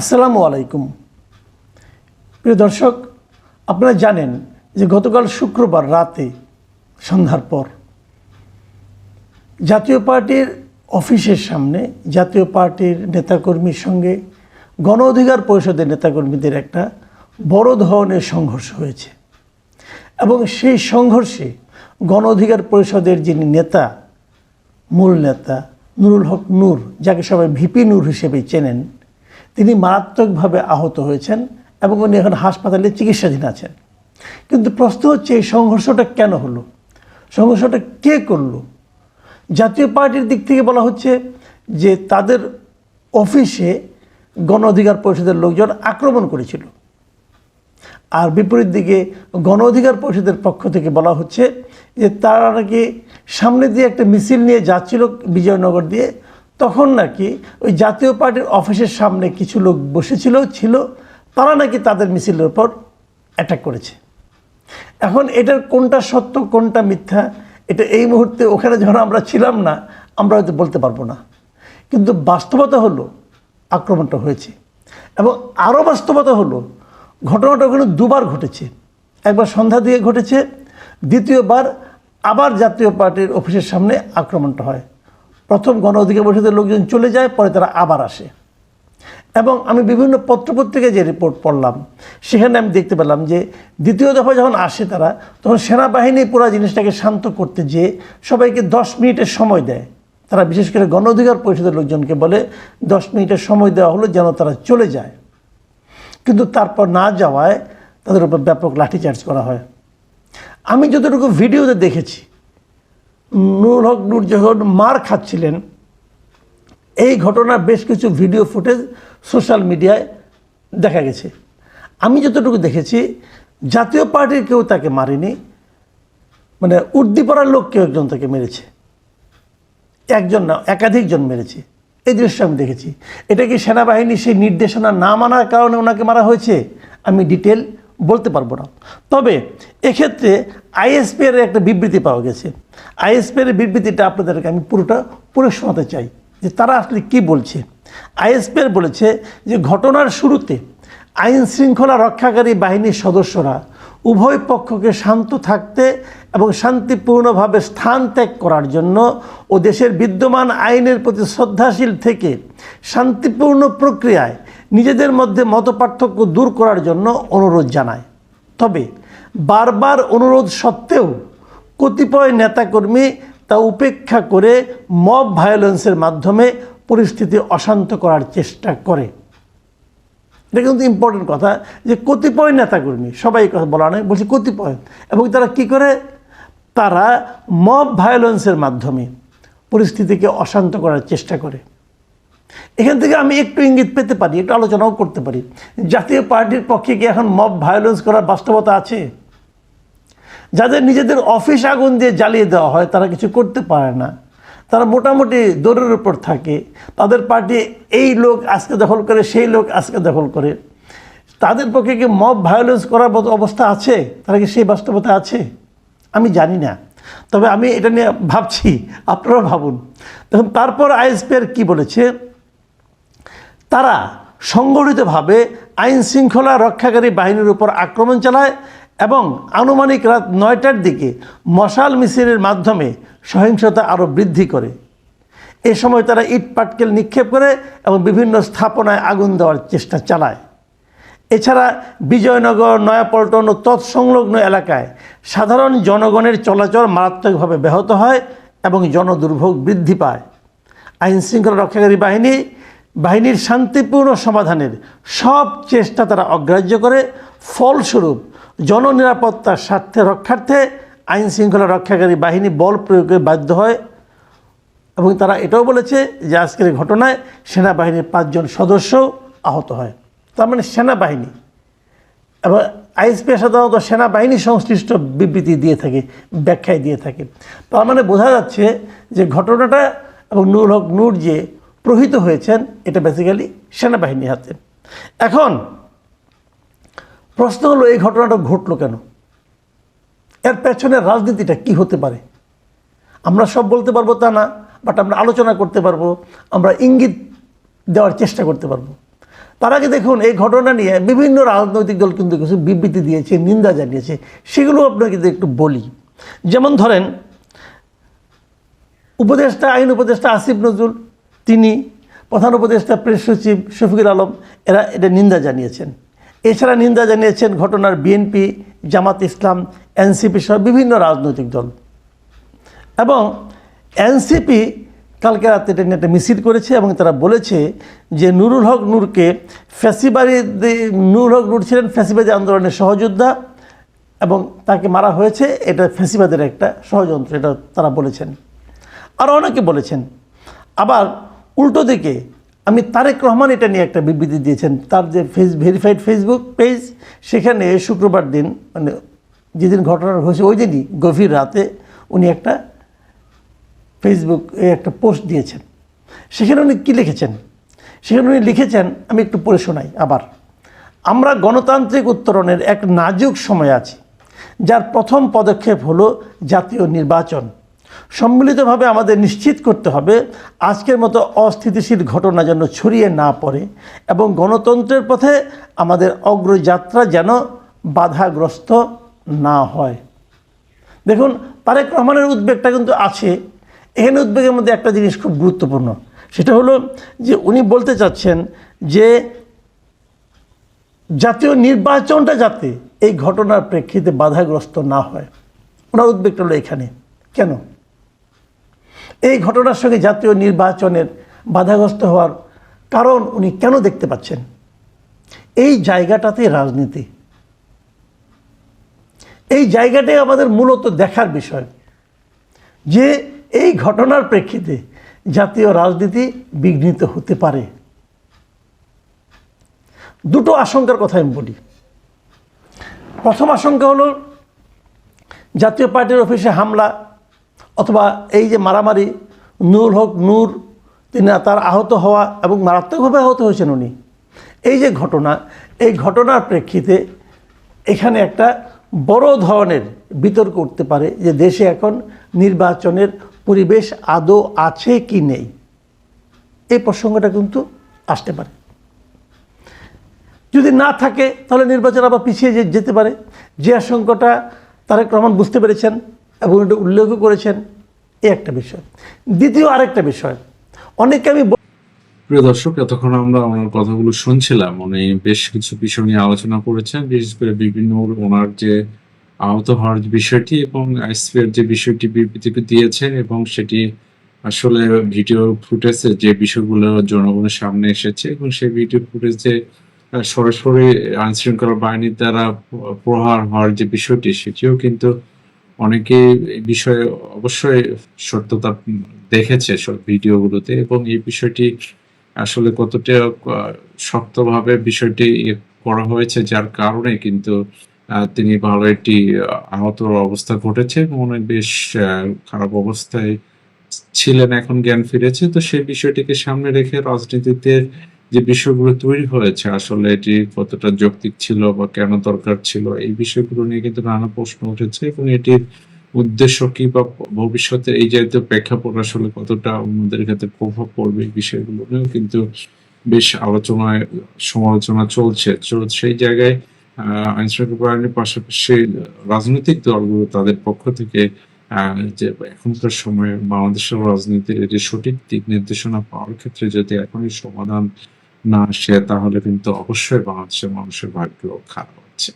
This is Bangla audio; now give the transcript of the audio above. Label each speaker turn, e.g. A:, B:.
A: আসসালামু আলাইকুম। প্রিয় দর্শক, আপনারা জানেন যে গতকাল শুক্রবার রাতে, সন্ধ্যার পর, জাতীয় পার্টির অফিসের সামনে জাতীয় পার্টির নেতাকর্মীর সঙ্গে গণ অধিকার পরিষদের নেতাকর্মীদের একটা বড় ধরনের সংঘর্ষ হয়েছে। এবং সেই সংঘর্ষে গণ অধিকার পরিষদের যিনি নেতা, মূল নেতা নুরুল হক নূর, যাকে সবাই ভিপি নূর হিসেবে চেনেন তিনি মারাত্মকভাবে আহত হয়েছেন এবং উনি এখন হাসপাতালে চিকিৎসাধীন আছেন। কিন্তু প্রশ্ন হচ্ছে, এই সংঘর্ষটা কেন হলো? সংঘর্ষটা কে করল? জাতীয় পার্টির দিক থেকে বলা হচ্ছে যে তাদের অফিসে গণ অধিকার পরিষদের লোকজন আক্রমণ করেছিল। আর বিপরীত দিকে গণ অধিকার পরিষদের পক্ষ থেকে বলা হচ্ছে যে তারা নাকি সামনে দিয়ে একটা মিছিল নিয়ে যাচ্ছিল বিজয়নগর দিয়ে তখন নাকি ওই জাতীয় পার্টির অফিসের সামনে কিছু লোক বসেছিল, ছিল, তারা নাকি তাদের মিছিলের উপর অ্যাটাক করেছে। এখন এটার কোনটা সত্য, কোনটা মিথ্যা, এটা এই মুহূর্তে ওখানে যখন আমরা ছিলাম না, আমরা হয়তো বলতে পারব না। কিন্তু বাস্তবতা হলো, আক্রমণটা হয়েছে। এবং আরও বাস্তবতা হলো, ঘটনাটা ওখানে দুবার ঘটেছে। একবার সন্ধ্যা দিয়ে ঘটেছে, দ্বিতীয়বার আবার জাতীয় পার্টির অফিসের সামনে আক্রমণটা হয়। প্রথম গণ অধিকার পরিষদের লোকজন চলে যায়, পরে তারা আবার আসে। এবং আমি বিভিন্ন পত্রপত্রিকায় যে রিপোর্ট পড়লাম, সেখানে আমি দেখতে পেলাম যে দ্বিতীয় দফা যখন আসে তারা, তখন সেনাবাহিনী পুরো জিনিসটাকে শান্ত করতে যেয়ে সবাইকে দশ মিনিটের সময় দেয়। তারা বিশেষ করে গণ অধিকার পরিষদের লোকজনকে বলে, দশ মিনিটের সময় দেওয়া হলো যেন তারা চলে যায়। কিন্তু তারপর না যাওয়ায় তাদের উপর ব্যাপক লাঠিচার্জ করা হয়। আমি যতটুকু ভিডিওতে দেখেছি নুর হক নূর যখন মার খাচ্ছিলেন। এই ঘটনার বেশ কিছু ভিডিও ফুটেজ সোশ্যাল মিডিয়ায় দেখা গেছে। আমি যতটুকু দেখেছি, জাতীয় পার্টির কেউ তাকে মারেনি মানে উর্দিপাড়ার লোক কেউ একজন তাকে মেরেছে। একজন না একাধিকজন মেরেছে। এই দৃশ্য আমি দেখেছি। এটা কি সেনাবাহিনী সেই নির্দেশনা না মানার কারণে ওনাকে মারা হয়েছে? আমি ডিটেল বলতে পারব না। তবে এক্ষেত্রে আইএসপি এর একটা বিবৃতি পাওয়া গেছে। আইএসপি এর বিবৃতিটা আপনাদেরকে আমি পুরোটা পুরো শোনাতে চাই যে তারা আসলে কি বলছে। আইএসপি এর বলেছে যে ঘটনার শুরুতে আইন শৃঙ্খলা রক্ষাকারী বাহিনীর সদস্যরা উভয় পক্ষকে শান্ত থাকতে এবং শান্তিপূর্ণভাবে স্থান ত্যাগ করার জন্য ও দেশের বিদ্যমান আইনের প্রতি শ্রদ্ধাশীল থেকে শান্তিপূর্ণ প্রক্রিয়ায় নিজেদের মধ্যে মতপার্থক্য দূর করার জন্য অনুরোধ জানায়। তবে বারবার অনুরোধ সত্ত্বেও কতিপয় নেতাকর্মী তা উপেক্ষা করে মব ভায়োলেন্সের মাধ্যমে পরিস্থিতি অশান্ত করার চেষ্টা করে। এটা কিন্তু ইম্পর্টেন্ট কথা যে কতিপয় নেতাকর্মী, সবাই কথা বলা নয় বলছি কতিপয়, এবং তারা কি করে? তারা মব ভায়োলেন্সের মাধ্যমে পরিস্থিতিকে অশান্ত করার চেষ্টা করে। এখান থেকে আমি একটু ইঙ্গিত পেতে পারি, একটু আলোচনাও করতে পারি। জাতীয় পার্টির পক্ষে কি এখন মব ভায়োলেন্স করার বাস্তবতা আছে? যাদের নিজেদের অফিস আগুন দিয়ে জ্বালিয়ে দেওয়া হয়, তারা কিছু করতে পারে না। তারা মোটামুটি দৌড়ের উপর থাকে। তাদের পার্টি এই লোক আজকে দখল করে, সেই লোক আজকে দখল করে। তাদের পক্ষে কি মব ভায়োলেন্স করার মতো অবস্থা আছে? তারা কি সেই বাস্তবতা আছে? আমি জানি না। তবে আমি এটা নিয়ে ভাবছি আপনারা ভাবুন। তখন তারপর আইএসপিআর কি বলেছে? তারা সংগঠিতভাবে আইন শৃঙ্খলা রক্ষাকারী বাহিনীর উপর আক্রমণ চালায় এবং আনুমানিক রাত নয়টার দিকে মশাল মিছিলের মাধ্যমে সহিংসতা আরও বৃদ্ধি করে। এ সময় তারা ইট পাটকেল নিক্ষেপ করে এবং বিভিন্ন স্থাপনায় আগুন দেওয়ার চেষ্টা চালায়। এছাড়া বিজয়নগর, নয়াপল্টন ও তৎসংলগ্ন এলাকায় সাধারণ জনগণের চলাচল মারাত্মকভাবে ব্যাহত হয় এবং জনদুর্ভোগ বৃদ্ধি পায়। আইন শৃঙ্খলা রক্ষাকারী বাহিনী বাহিনীর শান্তিপূর্ণ সমাধানের সব চেষ্টা তারা অগ্রাহ্য করে। ফলস্বরূপ, জননিরাপত্তার স্বার্থে রক্ষার্থে আইন শৃঙ্খলা রক্ষাকারী বাহিনী বল প্রয়োগে বাধ্য হয় এবং তারা এটাও বলেছে যে আজকের ঘটনায় সেনাবাহিনীর পাঁচজন সদস্য আহত হয়। তার মানে সেনাবাহিনী এবং আইএসপি সাধারণত সেনাবাহিনী সংশ্লিষ্ট বিবৃতি দিয়ে থাকে, ব্যাখ্যায় দিয়ে থাকে। তার মানে বোঝা যাচ্ছে যে ঘটনাটা এবং নূর হক নূর যে প্রহিত হয়েছেন, এটা বেসিক্যালি সেনাবাহিনীর হাতে। এখন, প্রশ্ন হলো, এই ঘটনাটা ঘটলো কেন? এর পেছনের রাজনীতিটা কি হতে পারে? আমরা সব বলতে পারব তা না বাট আমরা আলোচনা করতে পারব, আমরা ইঙ্গিত দেওয়ার চেষ্টা করতে পারব। তার আগে দেখুন, এই ঘটনা নিয়ে বিভিন্ন রাজনৈতিক দল কিন্তু কিছু বিবৃতি দিয়েছে, নিন্দা জানিয়েছে, সেগুলো আপনাকে একটু বলি। যেমন ধরেন, উপদেষ্টা, আইন উপদেষ্টা আসিফ নজরুল তিনি প্রধান উপদেষ্টা, প্রেস সচিব শফিকুল আলম, এরা এটা নিন্দা জানিয়েছেন। এছাড়া নিন্দা জানিয়েছেন ঘটনার বিএনপি জামাত ইসলাম এনসিপি সহ বিভিন্ন রাজনৈতিক দল। এবং এনসিপি কালকে রাতে এটা নিয়ে একটা মিছিল করেছে এবং তারা বলেছে যে নুরুল হক নূরকে ফ্যাসিবাদী, নুরুল হক নূর ছিলেন ফ্যাসিবাদী আন্দোলনের সহযোদ্ধা এবং তাকে মারা হয়েছে। এটা ফ্যাসিবাদের একটা ষড়যন্ত্র, এটা তারা বলেছেন। আরও অনেকে বলেছেন। আবার উল্টো দিকে আমি তারেক রহমান এটা নিয়ে একটা বিবৃতি দিয়েছেন, তার যে ফেস ভেরিফাইড ফেসবুক পেজ সেখানে শুক্রবার দিন মানে যেদিন ঘটনা হয়েছে ওই দিনই গভীর রাতে উনি একটা ফেসবুক একটা পোস্ট দিয়েছেন। সেখানে উনি কী লিখেছেন? সেখানে উনি লিখেছেন, আমি একটু পড়ে শোনাই আবার, আমরা গণতান্ত্রিক উত্তরণের এক নাজুক সময় আছি, যার প্রথম পদক্ষেপ হলো জাতীয় নির্বাচন। সম্মিলিতভাবে আমাদের নিশ্চিত করতে হবে আজকের মতো অস্থিতিশীল ঘটনা যেন ছড়িয়ে না পড়ে এবং গণতন্ত্রের পথে আমাদের অগ্রযাত্রা যেন বাধাগ্রস্ত না হয়। দেখুন, তারেক রহমানের উদ্বেগটা কিন্তু আছে। এখানে উদ্বেগের মধ্যে একটা জিনিস খুব গুরুত্বপূর্ণ। সেটা হলো যে উনি বলতে চাচ্ছেন যে জাতীয় নির্বাচনটা যাতে এই ঘটনার প্রেক্ষিতে বাধাগ্রস্ত না হয়। ওনার উদ্বেগটা হলো এখানে। কেন? এই ঘটনার সঙ্গে জাতীয় নির্বাচনের বাধাগ্রস্ত হওয়ার কারণ উনি কেন দেখতে পাচ্ছেন? এই জায়গাটাতে রাজনীতি। এই জায়গাটাই আমাদের মূলত দেখার বিষয় যে এই ঘটনার প্রেক্ষিতে জাতীয় রাজনীতি বিঘ্নিত হতে পারে। দুটো আশঙ্কার কথা আমি বলি। প্রথম আশঙ্কা হলো, জাতীয় পার্টির অফিসে হামলা অথবা এই যে মারামারি নূর হক, নূর তিনি তার আহত হওয়া এবং মারাত্মকভাবে আহত হয়েছেন উনি। এই যে ঘটনা, এই ঘটনার প্রেক্ষিতে এখানে একটা বড় ধরনের বিতর্ক উঠতে পারে যে দেশে এখন নির্বাচনের পরিবেশ আদৌ আছে কি নেই। এই প্রসঙ্গটা কিন্তু আসতে পারে। যদি না থাকে, তাহলে নির্বাচন আবার পিছিয়ে যেতে পারে। যে আশঙ্কাটা তারেক রহমান বুঝতে পেরেছেন এবং এটা উল্লেখও করেছেন এ একটা বিষয়। দ্বিতীয় আরেকটা বিষয় অনেকে আমি
B: প্রিয় দর্শক, এতক্ষণ আমরা ওনার কথাগুলো শুনছিলাম। উনি বেশ কিছু বিষয় নিয়ে আলোচনা করেছেন, বিশেষ করে বিভিন্ন ওনার যে আহত হওয়ার বিষয়টি এবং আইসপিআর যে বিষয়টি বিবৃতি দিয়েছেন এবং সেটি আসলে ভিডিও ফুটেজে যে বিষয়গুলো জনগণের সামনে এসেছে এবং সেই ভিডিও ফুটেজে সরাসরি আইনশৃঙ্খলা বাহিনীর দ্বারা প্রহার হওয়ার যে বিষয়টি, সেটিও কিন্তু অনেকে এই বিষয়ে অবশ্যই সত্যতা দেখেছে সব ভিডিওগুলোতে এবং এই বিষয়টি আসলে কতটা শক্তভাবে বিষয়টি ইয়ে করা হয়েছে যার কারণে কিন্তু তিনি ভালো একটি আহত অবস্থা ঘটেছে অনেক বেশ খারাপ অবস্থায় ছিলেন, এখন জ্ঞান ফিরেছে। তো সেই বিষয়টিকে সামনে রেখে রাজনীতিতে যে বিষয়গুলো তৈরি হয়েছে, আসলে এটি কতটা যৌক্তিক ছিল বা কেন দরকার ছিল, এই বিষয়গুলো নিয়ে কিন্তু নানা প্রশ্ন উঠেছে এবং এটির উদ্দেশ্য কি বা ভবিষ্যতে এই জাতীয় প্রেক্ষাপট আসলে কতটা আমাদের ক্ষেত্রে প্রভাব পড়বে এই বিষয়গুলো নিয়েও কিন্তু বেশ আলোচনায়, সমালোচনা চলছে। সেই জায়গায়, আহ আইনশৃঙ্খলা বাহিনীর পাশাপাশি রাজনৈতিক দলগুলো তাদের পক্ষ থেকে যে এখনকার সময়ে বাংলাদেশের রাজনীতির যে সঠিক দিক নির্দেশনা পাওয়ার ক্ষেত্রে যদি এখনই সমাধান না আসে তাহলে কিন্তু অবশ্যই বাংলাদেশের মানুষের ভাগ্য খারাপ হচ্ছে।